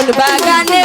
ফুল বাগানে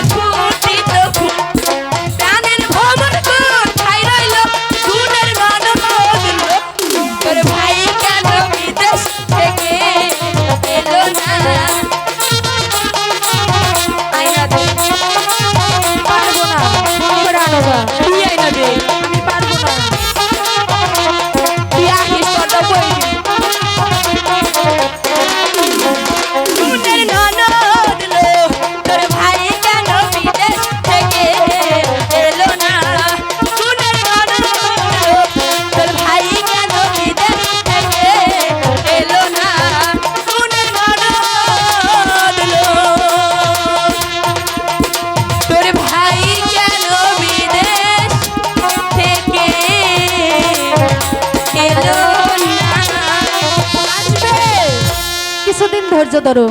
ধৈর্য ধরো